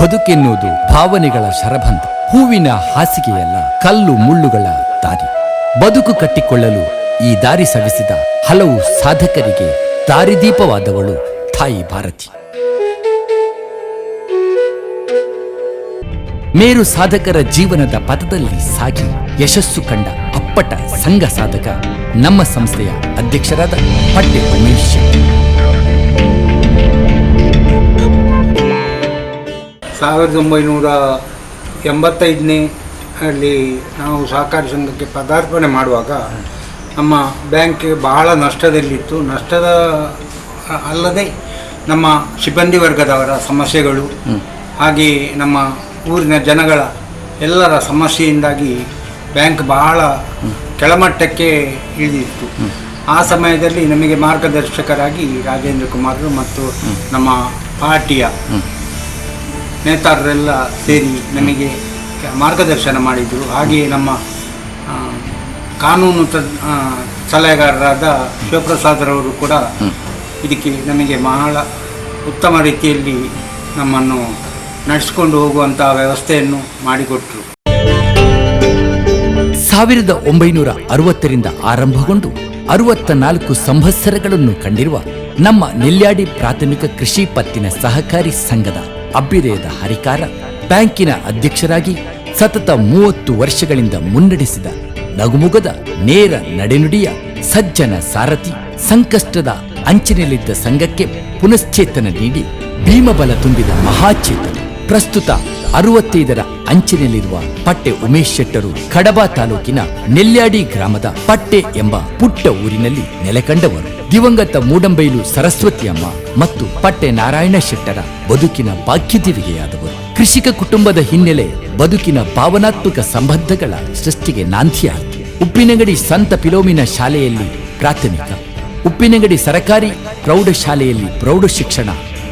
ಬದುಕೆನ್ನುವುದು ಭಾವನೆಗಳ ಶರಭಂತ ಹೂವಿನ ಹಾಸಿಗೆಯಲ್ಲ, ಕಲ್ಲು ಮುಳ್ಳುಗಳ ದಾರಿ. ಬದುಕು ಕಟ್ಟಿಕೊಳ್ಳಲು ಈ ದಾರಿ ಸವಿಸಿದ ಹಲವು ಸಾಧಕರಿಗೆ ದಾರಿದೀಪವಾದವಳು ತಾಯಿ ಭಾರತಿ. ಮೇರು ಸಾಧಕರ ಜೀವನದ ಪಥದಲ್ಲಿ ಸಾಗಿ ಯಶಸ್ಸು ಕಂಡ ಅಪ್ಪಟ ಸಂಘ ಸಾಧಕ ನಮ್ಮ ಸಂಸ್ಥೆಯ ಅಧ್ಯಕ್ಷರಾದ ಪಟ್ಟೆ ಉಮೇಶ್ ಸಾವಿರದ ಒಂಬೈನೂರ ಎಂಬತ್ತೈದನೇ ಅಲ್ಲಿ ನಾವು ಸಹಕಾರಿ ಸಂಘಕ್ಕೆ ಪದಾರ್ಪಣೆ ಮಾಡುವಾಗ ನಮ್ಮ ಬ್ಯಾಂಕ್ ಬಹಳ ನಷ್ಟದಲ್ಲಿತ್ತು. ನಷ್ಟದ ಅಲ್ಲದೆ ನಮ್ಮ ಸಿಬ್ಬಂದಿ ವರ್ಗದವರ ಸಮಸ್ಯೆಗಳು, ಹಾಗೆ ನಮ್ಮ ಊರಿನ ಜನಗಳ ಎಲ್ಲರ ಸಮಸ್ಯೆಯಿಂದಾಗಿ ಬ್ಯಾಂಕ್ ಬಹಳ ಕೆಳಮಟ್ಟಕ್ಕೆ ಇಳಿದಿತ್ತು. ಆ ಸಮಯದಲ್ಲಿ ನಮಗೆ ಮಾರ್ಗದರ್ಶಕರಾಗಿ ರಾಜೇಂದ್ರ ಕುಮಾರ್ ಮತ್ತು ನಮ್ಮ ಪಾರ್ಟಿಯ ನೇತಾರರೆಲ್ಲ ಸೇರಿ ನಮಗೆ ಮಾರ್ಗದರ್ಶನ ಮಾಡಿದರು. ಹಾಗೆಯೇ ನಮ್ಮ ಕಾನೂನು ಸಲಹೆಗಾರರಾದ ಶಿವಪ್ರಸಾದ್ರವರು ಕೂಡ ಇದಕ್ಕೆ ನಮಗೆ ಬಹಳ ಉತ್ತಮ ರೀತಿಯಲ್ಲಿ ನಮ್ಮನ್ನು ನಡೆಸಿಕೊಂಡು ಹೋಗುವಂತಹ ವ್ಯವಸ್ಥೆಯನ್ನು ಮಾಡಿಕೊಟ್ರು. ಸಾವಿರದ ಒಂಬೈನೂರ ಅರವತ್ತರಿಂದ ಆರಂಭಗೊಂಡು ಅರವತ್ತ ನಾಲ್ಕು ಸಂವತ್ಸರಗಳನ್ನು ಕಂಡಿರುವ ನಮ್ಮ ನೆಲ್ಯಾಡಿ ಪ್ರಾಥಮಿಕ ಕೃಷಿ ಪತ್ತಿನ ಸಹಕಾರಿ ಸಂಘದ ಅಭ್ಯುದಯದ ಹರಿಕಾರ ಬ್ಯಾಂಕಿನ ಅಧ್ಯಕ್ಷರಾಗಿ ಸತತ ಮೂವತ್ತು ವರ್ಷಗಳಿಂದ ಮುನ್ನಡೆಸಿದ ನಗುಮುಗದ ನೇರ ನಡೆನುಡಿಯ ಸಜ್ಜನ ಸಾರಥಿ ಸಂಕಷ್ಟದ ಅಂಚಿನಲ್ಲಿದ್ದ ಸಂಘಕ್ಕೆ ಪುನಶ್ಚೇತನ ನೀಡಿ ಭೀಮಬಲ ತುಂಬಿದ ಮಹಾಚೇತನ. ಪ್ರಸ್ತುತ ಅರವತ್ತೈದರ ಅಂಚಿನಲ್ಲಿರುವ ಪಟ್ಟೆ ಉಮೇಶ್ ಶೆಟ್ಟರು ಕಡಬ ತಾಲೂಕಿನ ನೆಲ್ಯಾಡಿ ಗ್ರಾಮದ ಪಟ್ಟೆ ಎಂಬ ಪುಟ್ಟ ಊರಿನಲ್ಲಿ ನೆಲೆಕಂಡವರು ದಿವಂಗತ ಮೂಡಂಬೈಲು ಸರಸ್ವತಿ ಅಮ್ಮ ಮತ್ತು ಪಟ್ಟೆ ನಾರಾಯಣ ಶೆಟ್ಟರ ಬದುಕಿನ ಭಾಗ್ಯದಿವಿಗೆಯಾದವರು. ಕೃಷಿಕ ಕುಟುಂಬದ ಹಿನ್ನೆಲೆ ಬದುಕಿನ ಭಾವನಾತ್ಮಕ ಸಂಬಂಧಗಳ ಸೃಷ್ಟಿಗೆ ನಾಂದಿಯಾಯಿತು ಉಪ್ಪಿನಂಗಡಿ ಸಂತ ಪಿಲೋಮಿನ ಶಾಲೆಯಲ್ಲಿ ಪ್ರಾಥಮಿಕ. ಉಪ್ಪಿನಂಗಡಿ ಸರಕಾರಿ ಪ್ರೌಢಶಾಲೆಯಲ್ಲಿ ಪ್ರೌಢ ಶಿಕ್ಷಣ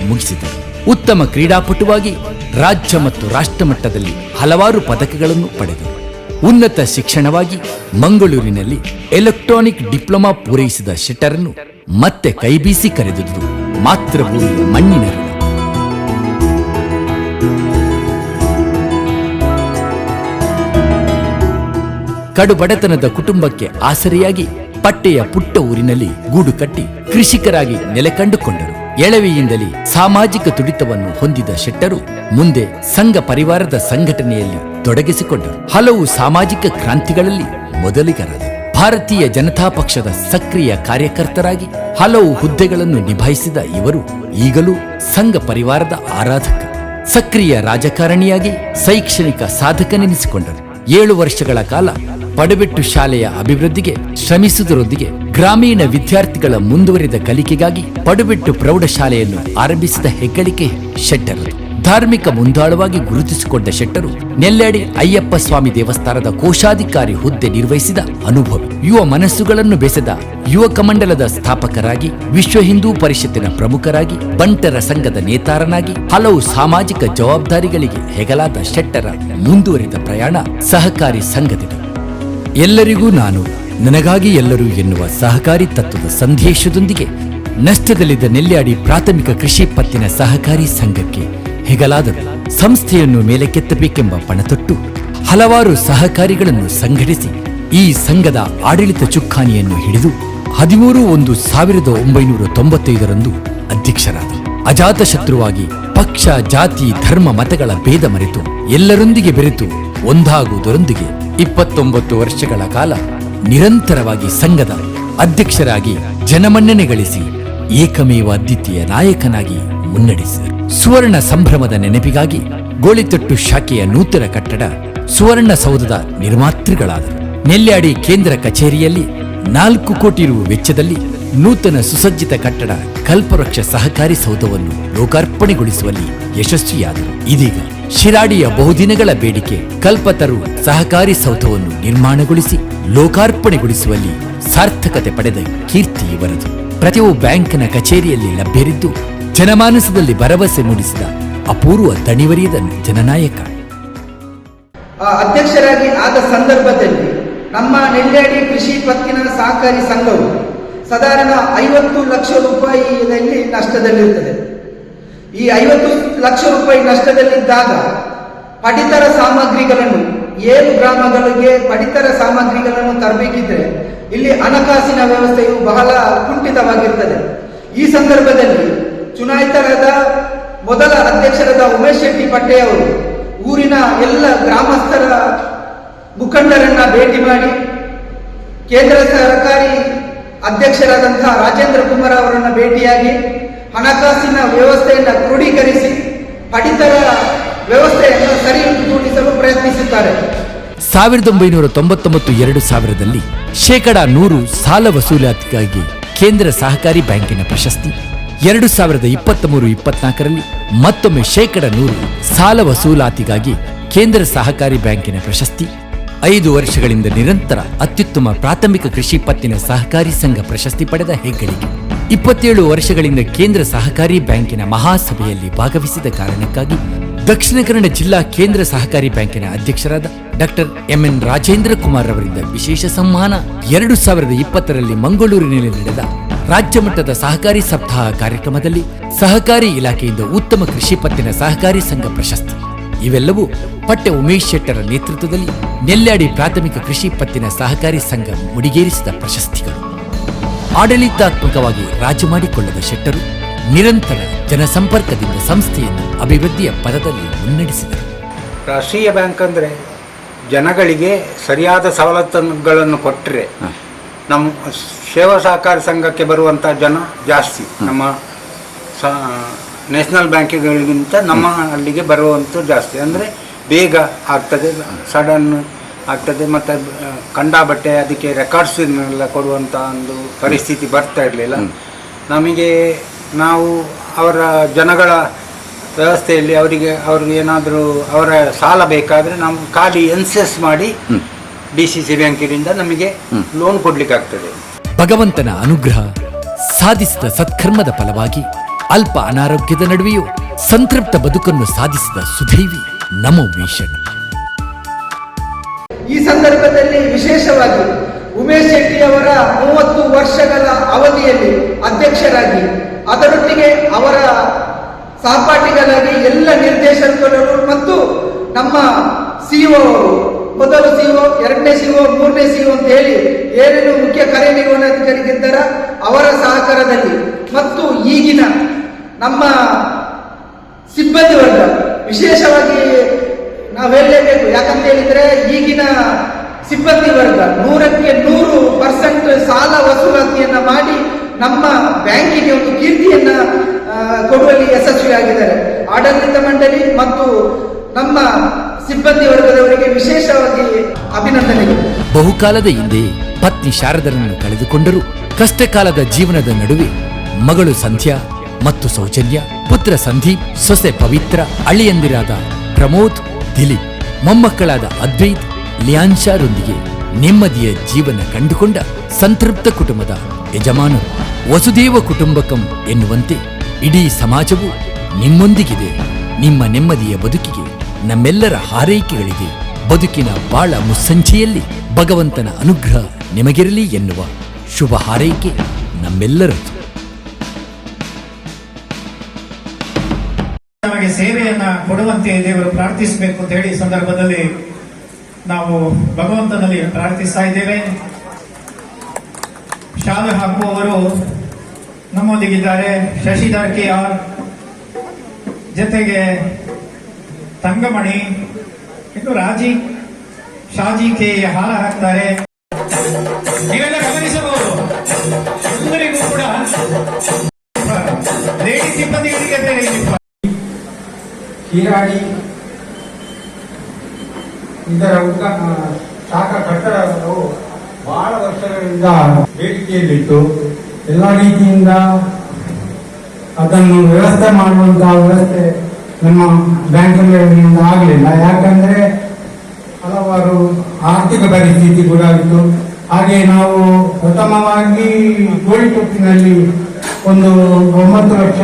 ಮುಗಿಸಿದರು. ಉತ್ತಮ ಕ್ರೀಡಾಪಟುವಾಗಿ ರಾಜ್ಯ ಮತ್ತು ರಾಷ್ಟ್ರ ಮಟ್ಟದಲ್ಲಿ ಹಲವಾರು ಪದಕಗಳನ್ನು ಪಡೆದರು. ಉನ್ನತ ಶಿಕ್ಷಣವಾಗಿ ಮಂಗಳೂರಿನಲ್ಲಿ ಎಲೆಕ್ಟ್ರಾನಿಕ್ ಡಿಪ್ಲೊಮಾ ಪೂರೈಸಿದ ಶೆಟ್ಟರನ್ನು ಮತ್ತೆ ಕೈಬೀಸಿ ಕರೆದಿದ್ದು ಮಾತೃಭೂಮಿಯ ಮಣ್ಣಿನ ಕಡು ಬಡತನದ ಕುಟುಂಬಕ್ಕೆ ಆಸರೆಯಾಗಿ ಪಟ್ಟೆಯ ಪುಟ್ಟ ಊರಿನಲ್ಲಿ ಗೂಡು ಕಟ್ಟಿ ಕೃಷಿಕರಾಗಿ ನೆಲೆಕಂಡುಕೊಂಡರು ಎಳವೆಯಿಂದಲೇ ಸಾಮಾಜಿಕ ತುಡಿತವನ್ನು ಹೊಂದಿದ ಶೆಟ್ಟರು ಮುಂದೆ ಸಂಘ ಪರಿವಾರದ ಸಂಘಟನೆಯಲ್ಲಿ ತೊಡಗಿಸಿಕೊಂಡರು. ಹಲವು ಸಾಮಾಜಿಕ ಕ್ರಾಂತಿಗಳಲ್ಲಿ ಮೊದಲಿಗರಾದರು. ಭಾರತೀಯ ಜನತಾ ಪಕ್ಷದ ಸಕ್ರಿಯ ಕಾರ್ಯಕರ್ತರಾಗಿ ಹಲವು ಹುದ್ದೆಗಳನ್ನು ನಿಭಾಯಿಸಿದ ಇವರು ಈಗಲೂ ಸಂಘ ಪರಿವಾರದ ಆರಾಧಕ. ಸಕ್ರಿಯ ರಾಜಕಾರಣಿಯಾಗಿ ಶೈಕ್ಷಣಿಕ ಸಾಧಕನೆನಿಸಿಕೊಂಡರು. ಏಳು ವರ್ಷಗಳ ಕಾಲ ಪಡಬೆಟ್ಟು ಶಾಲೆಯ ಅಭಿವೃದ್ಧಿಗೆ ಶ್ರಮಿಸುವುದರೊಂದಿಗೆ ಗ್ರಾಮೀಣ ವಿದ್ಯಾರ್ಥಿಗಳ ಮುಂದುವರಿದ ಕಲಿಕೆಗಾಗಿ ಪಡುಬಿಟ್ಟು ಪ್ರೌಢಶಾಲೆಯನ್ನು ಆರಂಭಿಸಿದ ಹೆಗ್ಗಳಿಕೆ ಶೆಟ್ಟರ್. ಧಾರ್ಮಿಕ ಮುಂದಾಳವಾಗಿ ಗುರುತಿಸಿಕೊಂಡ ಶೆಟ್ಟರು ನೆಲ್ಲೆಡೆ ಅಯ್ಯಪ್ಪ ಸ್ವಾಮಿ ದೇವಸ್ಥಾನದ ಕೋಶಾಧಿಕಾರಿ ಹುದ್ದೆ ನಿರ್ವಹಿಸಿದ ಅನುಭವ. ಯುವ ಮನಸ್ಸುಗಳನ್ನು ಬೆಸೆದ ಯುವಕ ಮಂಡಲದ ಸ್ಥಾಪಕರಾಗಿ, ವಿಶ್ವ ಹಿಂದೂ ಪರಿಷತ್ತಿನ ಪ್ರಮುಖರಾಗಿ, ಬಂಟರ ಸಂಘದ ನೇತಾರನಾಗಿ, ಹಲವು ಸಾಮಾಜಿಕ ಜವಾಬ್ದಾರಿಗಳಿಗೆ ಹೆಗಲಾದ ಶೆಟ್ಟರ ಮುಂದುವರಿದ ಪ್ರಯಾಣ ಸಹಕಾರಿ ಸಂಘದಿಂದ. ಎಲ್ಲರಿಗೂ ನಾನು ನನಗಾಗಿ ಎಲ್ಲರೂ ಎನ್ನುವ ಸಹಕಾರಿ ತತ್ವದ ಸಂದೇಶದೊಂದಿಗೆ ನಷ್ಟದಲ್ಲಿದ್ದ ನೆಲ್ಯಾಡಿ ಪ್ರಾಥಮಿಕ ಕೃಷಿ ಪತ್ತಿನ ಸಹಕಾರಿ ಸಂಘಕ್ಕೆ ಹೆಗಲಾದರು ಸಂಸ್ಥೆಯನ್ನು ಮೇಲಕ್ಕೆತ್ತಬೇಕೆಂಬ ಪಣತೊಟ್ಟು ಹಲವಾರು ಸಹಕಾರಿಗಳನ್ನು ಸಂಘಟಿಸಿ ಈ ಸಂಘದ ಆಡಳಿತ ಚುಕ್ಕಾಣಿಯನ್ನು ಹಿಡಿದು ಹದಿಮೂರು ಒಂದು ಸಾವಿರದ ಒಂಬೈನೂರ ತೊಂಬತ್ತೈದರಂದು ಅಧ್ಯಕ್ಷರಾದ ಅಜಾತಶತ್ರುವಾಗಿ ಪಕ್ಷ, ಜಾತಿ, ಧರ್ಮ, ಮತಗಳ ಭೇದ ಮರೆತು ಎಲ್ಲರೊಂದಿಗೆ ಬೆರೆತು ಒಂದಾಗುವುದರೊಂದಿಗೆ ಇಪ್ಪತ್ತೊಂಬತ್ತು ವರ್ಷಗಳ ಕಾಲ ನಿರಂತರವಾಗಿ ಸಂಘದ ಅಧ್ಯಕ್ಷರಾಗಿ ಜನಮನ್ನಣೆ ಗಳಿಸಿ ಏಕಮೇವ ಅದ್ವಿತೀಯ ನಾಯಕನಾಗಿ ಮುನ್ನಡೆಸಿದರು. ಸುವರ್ಣ ಸಂಭ್ರಮದ ನೆನಪಿಗಾಗಿ ಗೋಳಿತಟ್ಟು ಶಾಖೆಯ ನೂತನ ಕಟ್ಟಡ ಸುವರ್ಣ ಸೌಧದ ನಿರ್ಮಾತೃಗಳಾದರು. ನೆಲ್ಯಾಡಿ ಕೇಂದ್ರ ಕಚೇರಿಯಲ್ಲಿ ನಾಲ್ಕು ಕೋಟಿ ರು ವೆಚ್ಚದಲ್ಲಿ ನೂತನ ಸುಸಜ್ಜಿತ ಕಟ್ಟಡ ಕಲ್ಪವೃಕ್ಷ ಸಹಕಾರಿ ಸೌಧವನ್ನು ಲೋಕಾರ್ಪಣೆಗೊಳಿಸುವಲ್ಲಿ ಯಶಸ್ವಿಯಾದರು. ಇದೀಗ ಶಿರಾಡಿಯ ಬಹುದಿನಗಳ ಬೇಡಿಕೆ ಕಲ್ಪತರು ಸಹಕಾರಿ ಸೌಧವನ್ನು ನಿರ್ಮಾಣಗೊಳಿಸಿ ಲೋಕಾರ್ಪಣೆಗೊಳಿಸುವಲ್ಲಿ ಸಾರ್ಥಕತೆ ಪಡೆದ ಕೀರ್ತಿ ಇವರದು. ಪ್ರತಿಯೊ ಬ್ಯಾಂಕ್ನ ಕಚೇರಿಯಲ್ಲಿ ಲಭ್ಯರಿದ್ದು ಜನಮಾನಸದಲ್ಲಿ ಭರವಸೆ ಮೂಡಿಸಿದ ಅಪೂರ್ವ ದಣಿವರಿಯದ ಜನನಾಯಕ. ಅಧ್ಯಕ್ಷರಾಗಿ ಆದ ಸಂದರ್ಭದಲ್ಲಿ ನಮ್ಮ ನೆಲ್ಯಾಡಿ ಕೃಷಿ ಪತ್ತಿನ ಸಹಕಾರಿ ಸಂಘವು ಸಾಧಾರಣ ಐವತ್ತು ಲಕ್ಷ ರೂಪಾಯಿಯಲ್ಲಿ ನಷ್ಟದಲ್ಲಿರುತ್ತದೆ. ಈ ಐವತ್ತು ಲಕ್ಷ ರೂಪಾಯಿ ನಷ್ಟದಲ್ಲಿದ್ದಾಗ ಪಡಿತರ ಸಾಮಗ್ರಿಗಳನ್ನು ಏಳು ಗ್ರಾಮಗಳಿಗೆ ಪಡಿತರ ಸಾಮಗ್ರಿಗಳನ್ನು ತರಬೇಕಿದ್ರೆ ಇಲ್ಲಿ ಹಣಕಾಸಿನ ವ್ಯವಸ್ಥೆಯು ಬಹಳ ಕುಂಠಿತವಾಗಿರ್ತದೆ. ಈ ಸಂದರ್ಭದಲ್ಲಿ ಚುನಾಯಿತರಾದ ಮೊದಲ ಅಧ್ಯಕ್ಷರಾದ ಉಮೇಶ್ ಶೆಟ್ಟಿ ಪಟ್ಟೆಯವರು ಊರಿನ ಎಲ್ಲ ಗ್ರಾಮಸ್ಥರ ಮುಖಂಡರನ್ನ ಭೇಟಿ ಮಾಡಿ ಕೇಂದ್ರ ಸರ್ಕಾರಿ ಅಧ್ಯಕ್ಷರಾದಂತಹ ರಾಜೇಂದ್ರ ಕುಮಾರ್ ಅವರನ್ನ ಭೇಟಿಯಾಗಿ ಹಣಕಾಸಿನ ವ್ಯವಸ್ಥೆಯನ್ನು ಕ್ರೋಢೀಕರಿಸಿ ಪಡಿತರ ಪ್ರಯತ್ನಿಸುತ್ತಾರೆ ಸಾವಿರದ ಒಂಬೈನೂರ ತೊಂಬತ್ತೊಂಬತ್ತು ಎರಡು ಸಾವಿರದಲ್ಲಿ ಶೇಕಡ ನೂರು ಸಾಲ ವಸೂಲಾತಿಗಾಗಿ ಕೇಂದ್ರ ಸಹಕಾರಿ ಬ್ಯಾಂಕಿನ ಪ್ರಶಸ್ತಿ, ಎರಡು ಸಾವಿರದ ಇಪ್ಪತ್ತ್ ಮೂರು ಇಪ್ಪತ್ನಾಲ್ಕರಲ್ಲಿ ಮತ್ತೊಮ್ಮೆ ಶೇಕಡ ನೂರು ಸಾಲ ವಸೂಲಾತಿಗಾಗಿ ಕೇಂದ್ರ ಸಹಕಾರಿ ಬ್ಯಾಂಕಿನ ಪ್ರಶಸ್ತಿ, ಐದು ವರ್ಷಗಳಿಂದ ನಿರಂತರ ಅತ್ಯುತ್ತಮ ಪ್ರಾಥಮಿಕ ಕೃಷಿ ಪತ್ತಿನ ಸಹಕಾರಿ ಸಂಘ ಪ್ರಶಸ್ತಿ ಪಡೆದ ಹೆಗ್ಗಳಿಕೆ, ಇಪ್ಪತ್ತೇಳು ವರ್ಷಗಳಿಂದ ಕೇಂದ್ರ ಸಹಕಾರಿ ಬ್ಯಾಂಕಿನ ಮಹಾಸಭೆಯಲ್ಲಿ ಭಾಗವಹಿಸಿದ ಕಾರಣಕ್ಕಾಗಿ ದಕ್ಷಿಣ ಕನ್ನಡ ಜಿಲ್ಲಾ ಕೇಂದ್ರ ಸಹಕಾರಿ ಬ್ಯಾಂಕಿನ ಅಧ್ಯಕ್ಷರಾದ ಡಾಕ್ಟರ್ ಎಂಎನ್ ರಾಜೇಂದ್ರ ಕುಮಾರ್ ಅವರಿಂದ ವಿಶೇಷ ಸಮ್ಮಾನ. ಎರಡು ಸಾವಿರದ ಇಪ್ಪತ್ತರಲ್ಲಿ ಮಂಗಳೂರಿನಲ್ಲಿ ನಡೆದ ರಾಜ್ಯ ಮಟ್ಟದ ಸಹಕಾರಿ ಸಪ್ತಾಹ ಕಾರ್ಯಕ್ರಮದಲ್ಲಿ ಸಹಕಾರಿ ಇಲಾಖೆಯಿಂದ ಉತ್ತಮ ಕೃಷಿ ಪತ್ತಿನ ಸಹಕಾರಿ ಸಂಘ ಪ್ರಶಸ್ತಿ. ಇವೆಲ್ಲವೂ ಪಟ್ಟೆ ಉಮೇಶ್ ಶೆಟ್ಟರ ನೇತೃತ್ವದಲ್ಲಿ ನೆಲ್ಯಾಡಿ ಪ್ರಾಥಮಿಕ ಕೃಷಿ ಪತ್ತಿನ ಸಹಕಾರಿ ಸಂಘ ಮುಡಿಗೇರಿಸಿದ ಪ್ರಶಸ್ತಿಗಳು. ಆಡಳಿತಾತ್ಮಕವಾಗಿ ರಾಜಿ ಮಾಡಿಕೊಳ್ಳದ ಶೆಟ್ಟರು ನಿರಂತರ ಜನಸಂಪರ್ಕದಿಂದ ಸಂಸ್ಥೆಯನ್ನು ಅಭಿವೃದ್ಧಿಯ ಪದದಲ್ಲಿ ಮುನ್ನಡೆಸಿದರು. ರಾಷ್ಟ್ರೀಯ ಬ್ಯಾಂಕ್ ಅಂದರೆ ಜನಗಳಿಗೆ ಸರಿಯಾದ ಸವಲತ್ತುಗಳನ್ನು ಕೊಟ್ಟರೆ ನಮ್ಮ ಸೇವಾ ಸಹಕಾರ ಸಂಘಕ್ಕೆ ಬರುವಂಥ ಜನ ಜಾಸ್ತಿ. ನಮ್ಮ ಸ ನ್ಯಾಷನಲ್ ಬ್ಯಾಂಕ್ಗಳಿಗಿಂತ ನಮ್ಮ ಅಲ್ಲಿಗೆ ಬರುವಂಥ ಜಾಸ್ತಿ. ಅಂದರೆ ಬೇಗ ಆಗ್ತದೆ ಸಡನ್ ಆಗ್ತದೆ ಮತ್ತು ಕಂಡಾಬಟ್ಟೆ ಅದಕ್ಕೆ ರೆಕಾರ್ಡ್ಸನ್ನೆಲ್ಲ ಕೊಡುವಂಥ ಒಂದು ಪರಿಸ್ಥಿತಿ ಬರ್ತಾ ಇರಲಿಲ್ಲ. ನಮಗೆ ನಾವು ಅವರ ಜನಗಳ ವ್ಯವಸ್ಥೆಯಲ್ಲಿ ಅವರಿಗೆ ಅವ್ರಿಗೆ ಏನಾದರೂ ಅವರ ಸಾಲ ಬೇಕಾದರೆ ನಾವು ಖಾಲಿ ಎನ್ಸೆಸ್ ಮಾಡಿ ಡಿ ಸಿ ಸಿ ಬ್ಯಾಂಕಿನಿಂದ ನಮಗೆ ಲೋನ್ ಕೊಡಲಿಕ್ಕಾಗ್ತದೆ. ಭಗವಂತನ ಅನುಗ್ರಹ ಸಾಧಿಸಿದ ಸತ್ಕರ್ಮದ ಫಲವಾಗಿ ಅಲ್ಪ ಅನಾರೋಗ್ಯದ ನಡುವೆಯೂ ಸಂತೃಪ್ತ ಬದುಕನ್ನು ಸಾಧಿಸಿದ ಸುದೈವಿ ನಮೋ ಭೀಷಣ ಈ ಸಂದರ್ಭದಲ್ಲಿ ವಿಶೇಷವಾಗಿ ಉಮೇಶ್ ಶೆಟ್ಟಿ ಅವರ ಮೂವತ್ತು ವರ್ಷಗಳ ಅವಧಿಯಲ್ಲಿ ಅಧ್ಯಕ್ಷರಾಗಿ ಅದರೊಟ್ಟಿಗೆ ಅವರ ಸಹಪಾಠಿಗಳಾಗಿ ಎಲ್ಲ ನಿರ್ದೇಶಕರು ಮತ್ತು ನಮ್ಮ ಸಿಇಒ ಮೊದಲು ಸಿಇಒ ಎರಡನೇ ಸಿಇಒ ಮೂರನೇ ಸಿಇಒ ಅಂತ ಹೇಳಿ ಏನೇನು ಮುಖ್ಯ ಕಾರ್ಯನಿರ್ವಹಣಾಧಿಕಾರಿಗಿದ್ದಾರ ಅವರ ಸಹಕಾರದಲ್ಲಿ. ಮತ್ತು ಈಗಿನ ನಮ್ಮ ಸಿಬ್ಬಂದಿ ವರ್ಗ, ವಿಶೇಷವಾಗಿ ನಾವು ಹೇಳಲೇಬೇಕು. ಯಾಕಂತ ಹೇಳಿದ್ರೆ ಈಗಿನ ಸಿಬ್ಬಂದಿ ವರ್ಗ ನೂರಕ್ಕೆ ನೂರು ಪರ್ಸೆಂಟ್ ಸಾಲ ವಸೂಲಾತಿಯನ್ನ ಮಾಡಿ ನಮ್ಮ ಬ್ಯಾಂಕಿಗೆ ಒಂದು ಕೀರ್ತಿಯನ್ನ ಕೊಡುವಲ್ಲಿ ಯಶಸ್ವಿಯಾಗಿದ್ದಾರೆ ಆಡಳಿತ ಮಂಡಳಿ ಮತ್ತು ನಮ್ಮ ಸಿಬ್ಬಂದಿ ವರ್ಗದವರಿಗೆ ವಿಶೇಷವಾಗಿ ಅಭಿನಂದನೆಗಳು. ಬಹುಕಾಲದ ಹಿಂದೆ ಪತ್ನಿ ಶಾರದರನ್ನು ಕಳೆದುಕೊಂಡರು. ಕಷ್ಟಕಾಲದ ಜೀವನದ ನಡುವೆ ಮಗಳು ಸಂಧ್ಯಾ ಮತ್ತು ಸೌಜನ್ಯ, ಪುತ್ರ ಸಂದೀಪ್, ಸೊಸೆ ಪವಿತ್ರ, ಅಳಿಯಂದಿರಾದ ಪ್ರಮೋದ್, ದಿಲೀಪ್, ಮೊಮ್ಮಕ್ಕಳಾದ ಅದ್ವೈತ್ ಲಿಯಾನ್ಶಾರೊಂದಿಗೆ ನೆಮ್ಮದಿಯ ಜೀವನ ಕಂಡುಕೊಂಡ ಸಂತೃಪ್ತ ಕುಟುಂಬದ ಯಜಮಾನರು, ವಸುದೇವ ಕುಟುಂಬಕಂ ಎನ್ನುವಂತೆ ಇಡೀ ಸಮಾಜವು ನಿಮ್ಮೊಂದಿಗಿದೆ. ನಿಮ್ಮ ನೆಮ್ಮದಿಯ ಬದುಕಿಗೆ ನಮ್ಮೆಲ್ಲರ ಹಾರೈಕೆಗಳಿಗೆ ಬದುಕಿನ ಬಾಳ ಮುಸ್ಸಂಚೆಯಲ್ಲಿ ಭಗವಂತನ ಅನುಗ್ರಹ ನಿಮಗಿರಲಿ ಎನ್ನುವ ಶುಭ ಹಾರೈಕೆ ನಮ್ಮೆಲ್ಲರದು ನಮಗೆ ಸೇವೆಯನ್ನ ಕೊಡುವಂತೆ ದೇವರು ಪ್ರಾರ್ಥಿಸಬೇಕು ಅಂತ ಹೇಳಿ ಸಂದರ್ಭದಲ್ಲಿ ನಾವು ಭಗವಂತನಲ್ಲಿ ಪ್ರಾರ್ಥಿಸ್ತಾ ಇದ್ದೇವೆ. ಶಾಲೆ ಹಾಕುವವರು ನಮ್ಮೊಂದಿಗಿದ್ದಾರೆ. ಶಶಿಧರ್ ಕೆ ಆರ್ ಜೊತೆಗೆ ತಂಗಮಣಿ, ಇನ್ನು ರಾಜಿ, ಶಾಜಿ ಕೆ ಹಾರ ಹಾಕ್ತಾರೆ. ನೀವೆಲ್ಲ ಗಮನಿಸಬಹುದು, ಎಲ್ಲರಿಗೂ ಕೂಡ ಲೇಡಿ ಸಿಬ್ಬಂದಿಗಳಿಗೆ ಬೇರೆ ಹೀರಾಡಿ ಇದರ ಉದ್ದ ಶಾಖ ಕಟ್ಟಡವು ಬಹಳ ವರ್ಷಗಳಿಂದ ಬೇಡಿಕೆಯಲ್ಲಿತ್ತು ಎಲ್ಲ ರೀತಿಯಿಂದ ಅದನ್ನು ವ್ಯವಸ್ಥೆ ಮಾಡುವಂತಹ ವ್ಯವಸ್ಥೆ ನಮ್ಮ ಬ್ಯಾಂಕ್ಗಳಿಂದ ಆಗಲಿಲ್ಲ. ಯಾಕಂದ್ರೆ ಹಲವಾರು ಆರ್ಥಿಕ ಪರಿಸ್ಥಿತಿ ಕೂಡ ಆಗಿತ್ತು ಹಾಗೆ ನಾವು ಪ್ರಥಮವಾಗಿ ಕೋಳಿ ಒಂದು ಒಂಬತ್ತು ಲಕ್ಷ